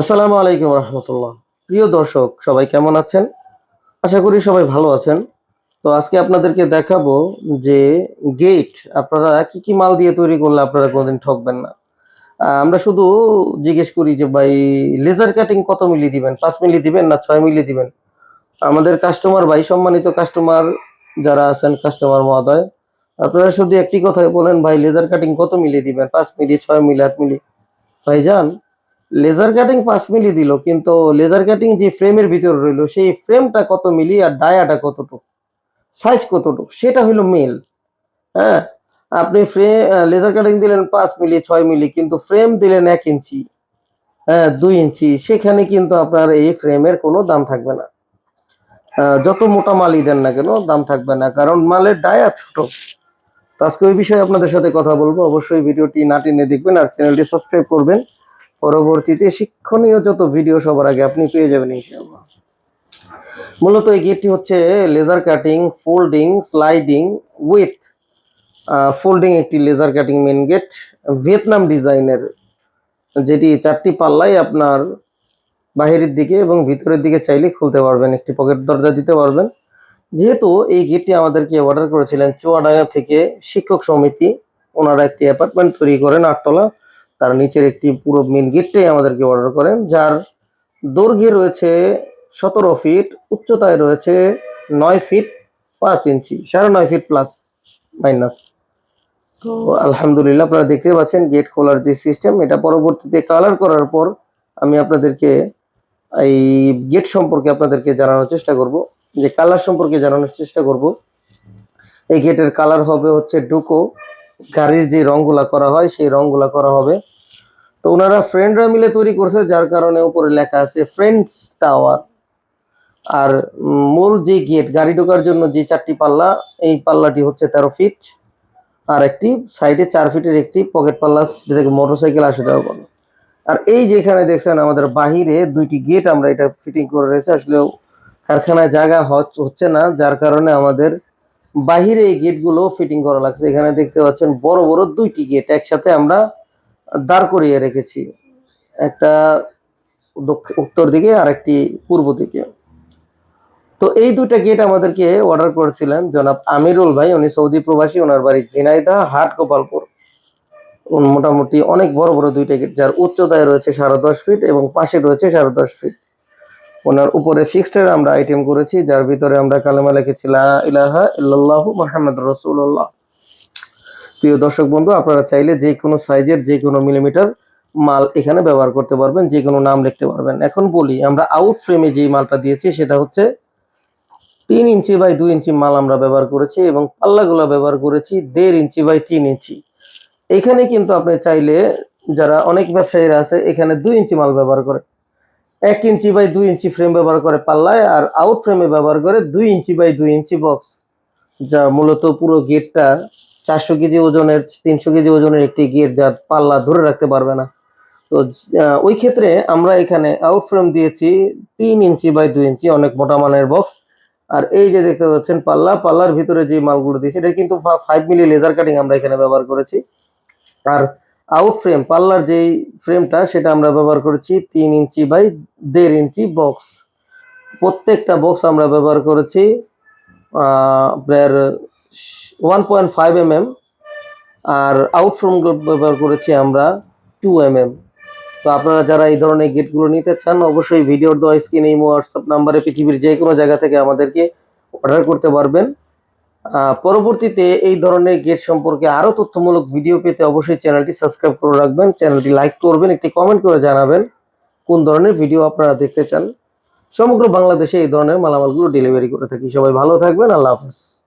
আসসালামু আলাইকুম রহমতুল্লাহ। প্রিয় দর্শক, সবাই কেমন আছেন? আশা করি সবাই ভালো আছেন। তো আজকে আপনাদেরকে দেখাবো যে গেট আপনারা কি কি মাল দিয়ে তৈরি করলে আপনারা কোনোদিন ঠকবেন না। আমরা শুধু জিজ্ঞেস করি যে ভাই লেজার কাটিং কত মিলি দিবেন? পাঁচ মিলি দিবেন না ছয় মিলি দিবেন? আমাদের কাস্টমার ভাই, সম্মানিত কাস্টমার যারা আছেন কাস্টমার মহোদয়, আপনারা শুধু একটি কথাই বলেন, ভাই লেজার কাটিং কত মিলি দিবেন? পাঁচ মিলি, ছয় মিলি, আট মিলি? ভাইজান লেজার কাটিং পাঁচ মিলি দিল, কিন্তু লেজার কাটিং যে ফ্রেমের ভিতরে রইল, সেই ফ্রেমটা কত মিলি আর ডায়াটা কতটুকু? সাইজ কতটুকু? সেটা হলো মেল হ্যাঁ? আপনি ফ্রেম লেজার কাটিং দিলেন পাঁচ মিলি, ছয় মিলি, কিন্তু ফ্রেম দিলেন এক ইঞ্চি হ্যাঁ দুই ইঞ্চি, সেখানে কিন্তু আপনার এই ফ্রেমের কোনো দাম থাকবে না। যত মোটা মালই দেন না কেন, দাম থাকবে না, কারণ মালের ডায়া ছোট। আজকে ওই বিষয়ে আপনাদের সাথে কথা বলব। অবশ্যই ভিডিওটি না টেনে দেখবেন আর চ্যানেলটি সাবস্ক্রাইব করবেন। পরবর্তীতে শিক্ষণীয় যত ভিডিও সবার আগে আপনি পেয়ে যাবেন ইনশাআল্লাহ। মূলত এই গেটটি হচ্ছে laser cutting folding sliding with folding একটি laser cutting main gate Vietnam ডিজাইনের যেটি চারটি পাল্লাই আপনার বাহিরের দিকে এবং ভিতরের দিকে চাইলে খুলতে পারবেন, একটি পকেট দরজা দিতে পারবেন। যেহেতু এই গেটটি আমাদেরকে অর্ডার করেছিলেন চুয়াডাঙ্গা থেকে শিক্ষক সমিতি, ওনারা একটি অ্যাপার্টমেন্ট তৈরি করেন আটতলা। তার নিচের একটি পুরো মেন গেটটাই আমাদেরকে অর্ডার করেন যার দৈর্ঘ্যে রয়েছে সতেরো ফিট উচ্চতায় রয়েছে নয় ফিট পাঁচ ইঞ্চি সাড়ে নয় ফিট প্লাস মাইনাস তো আলহামদুলিল্লাহ আপনারা দেখতে পাচ্ছেন গেট খোলার যে সিস্টেম এটা পরবর্তীতে কালার করার পর আমি আপনাদেরকে এই গেট সম্পর্কে আপনাদেরকে জানানোর চেষ্টা করব। যে কালার সম্পর্কে জানানোর চেষ্টা করব এই গেটের কালার হবে হচ্ছে ডুকো গাড়ির যে রংগুলা করা হয়, সেই রংগুলা করা হবে। তো ওনারা ফ্রেন্ডরা মিলে তৈরি করছে, যার কারণে উপরে লেখা আছে ফ্রেন্ডস টাওয়ার আর মূল যে গেট গাড়ি ঢোকার জন্য যে চারটি পাল্লা, এই পাল্লাটি হচ্ছে তেরো ফিট আর একটি সাইডে চার ফিটের একটি পকেট পাল্লা যেটা থেকে মোটরসাইকেল আসে যাওয়া করে আর এই যেখানে দেখছেন, আমাদের বাহিরে দুইটি গেট আমরা এটা ফিটিং করে রয়েছে আসলে কারখানায় জায়গা হচ- হচ্ছে না, যার কারণে আমাদের বাহিরে এই গেটগুলো ফিটিং করা লাগছে। এখানে দেখতে পাচ্ছেন বড় বড় দুইটি গেট একসাথে আমরা দাঁড় করিয়ে রেখেছি। একটা উত্তর দিকে আর একটি পূর্ব দিকে। তো এই দুইটা গেট আমাদেরকে অর্ডার করেছিলেন জনাব আমিরুল ভাই। উনি সৌদি প্রবাসী ওনার বাড়ি জিনাইদা হাট গোপালপুর। মোটামুটি অনেক বড় বড় দুইটা গেট, যার উচ্চতায় রয়েছে সাড়ে দশ ফিট এবং পাশে রয়েছে সাড়ে দশ ফিট ওনার উপরে ফিক্সড আমরা আইটেম করেছি, যার ভিতরে আমরা কালেমা লিখেছি ইলাহা ইল্লাল্লাহু মুহাম্মদ রাসূলুল্লাহ। প্রিয় দর্শক বন্ধু, আপনারা চাইলে যে কোনো সাইজের যে কোনো মিলিমিটার মাল এখানে ব্যবহার করতে পারবেন, যে কোনো নাম লিখতে পারবেন। এখন বলি, আমরা আউট ফ্রেমে যে মালটা দিয়েছি, সেটা হচ্ছে তিন ইঞ্চি বাই দুই ইঞ্চি মাল আমরা ব্যবহার করেছি এবং পাল্লাগুলো ব্যবহার করেছি দেড় ইঞ্চি বাই তিন ইঞ্চি। এখানে কিন্তু আপনি চাইলে, যারা অনেক ব্যবসায়ীরা আছে, এখানে দুই ইঞ্চি মাল ব্যবহার করে এক ইঞ্চি বাই দুই ইঞ্চি ফ্রেম ব্যবহার করে পাল্লায় আর আউট ফ্রেমে ব্যবহার করে দুই ইঞ্চি বাই দুই ইঞ্চি বক্স যা মূলত পুরো গেটটা চারশো কেজি ওজনের, তিনশো কেজি ওজনের একটি গেট যার পাল্লা ধরে রাখতে পারবে না। তো ওই ক্ষেত্রে আমরা এখানে আউট ফ্রেম দিয়েছি তিন ইঞ্চি বাই দুই ইঞ্চি, অনেক মোটা মানের বক্স আর এই যে দেখতে পাচ্ছেন পাল্লা, পাল্লার ভিতরে যে মালগুলো দিয়েছি, এটা কিন্তু ফাইভ মিলি লেজার কাটিং আমরা এখানে ব্যবহার করেছি। আর আউট ফ্রেম, পাল্লার যেই ফ্রেমটা সেটা আমরা ব্যবহার করেছি তিন ইঞ্চি বাই দেড় ইঞ্চি বক্স। প্রত্যেকটা বক্স আমরা ব্যবহার করেছি আপনার one point five M M আর আউট ফ্রেমগুলো ব্যবহার করেছি আমরা টু এম এম তো আপনারা যারা এই ধরনের গেটগুলো নিতে চান, অবশ্যই ভিডিওর দেওয়া স্ক্রিন এই হোয়াটসঅ্যাপ নাম্বারে পৃথিবীর যে কোনো জায়গা থেকে আমাদেরকে অর্ডার করতে পারবেন। পরবর্তীতে এই ধরনের গেট সম্পর্কে আরও তথ্যমূলক ভিডিও পেতে অবশ্যই চ্যানেলটি সাবস্ক্রাইব করে রাখবেন। চ্যানেলটি লাইক করবেন, একটি কমেন্ট করে জানাবেন কোন ধরনের ভিডিও আপনারা দেখতে চান। সমগ্র বাংলাদেশে এই ধরনের মালামালগুলো ডেলিভারি করে থাকি। সবাই ভালো থাকবেন। আল্লাহ হাফেজ।